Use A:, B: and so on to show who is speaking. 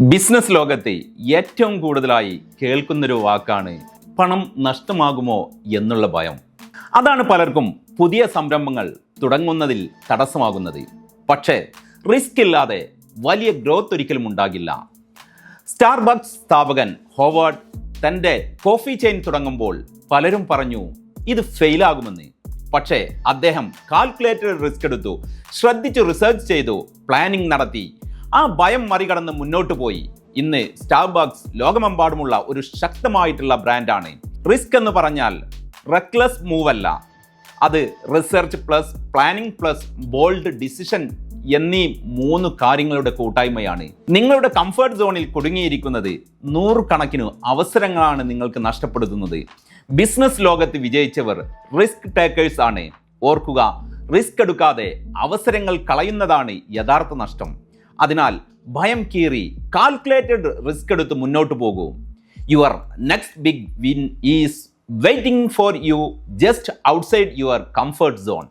A: Business ലോകത്തെ ഏറ്റവും കൂടുതലായി കേൾക്കുന്നൊരു വാക്കാണ് പണം നഷ്ടമാകുമോ എന്നുള്ള ഭയം. അതാണ് പലർക്കും പുതിയ സംരംഭങ്ങൾ തുടങ്ങുന്നതിൽ തടസ്സമാകുന്നത്. പക്ഷേ റിസ്ക് ഇല്ലാതെ വലിയ ഗ്രോത്ത് ഒരിക്കലും ഉണ്ടാകില്ല. സ്റ്റാർബക്സ് സ്ഥാപകൻ ഹോവാർഡ് തന്റെ കോഫി ചെയിൻ തുടങ്ങുമ്പോൾ പലരും പറഞ്ഞു ഇത് ഫെയിലാകുമെന്ന്. പക്ഷേ അദ്ദേഹം കാൽക്കുലേറ്റർ റിസ്ക് എടുത്തു ശ്രദ്ധിച്ചു റിസർച്ച് ചെയ്തു പ്ലാനിംഗ് നടത്തി ആ ഭയം മറികടന്ന് മുന്നോട്ട് പോയി. ഇന്ന് സ്റ്റാർബക്സ് ലോകമെമ്പാടുമുള്ള ഒരു ശക്തമായിട്ടുള്ള ബ്രാൻഡാണ്. റിസ്ക് എന്ന് പറഞ്ഞാൽ റെക്ലെസ് മൂവ് അല്ല. അത് research plus planning plus bold decision എന്നീ മൂന്ന് കാര്യങ്ങളുടെ കൂട്ടായ്മയാണ്. നിങ്ങളുടെ കംഫർട്ട് സോണിൽ കുടുങ്ങിയിരിക്കുന്നത് നൂറുകണക്കിന് അവസരങ്ങളാണ് നിങ്ങൾക്ക് നഷ്ടപ്പെടുത്തുന്നത്. ബിസിനസ് ലോകത്ത് വിജയിച്ചവർ റിസ്ക് ടേക്കേഴ്സ് ആണ്. ഓർക്കുക റിസ്ക് എടുക്കാതെ അവസരങ്ങൾ കളയുന്നതാണ് യഥാർത്ഥ നഷ്ടം. അതിനാൽ ഭയം കീറി കാൽക്കുലേറ്റഡ് റിസ്ക് എടുത്ത് മുന്നോട്ട് പോകൂ. Your next big win is waiting for you just outside your comfort zone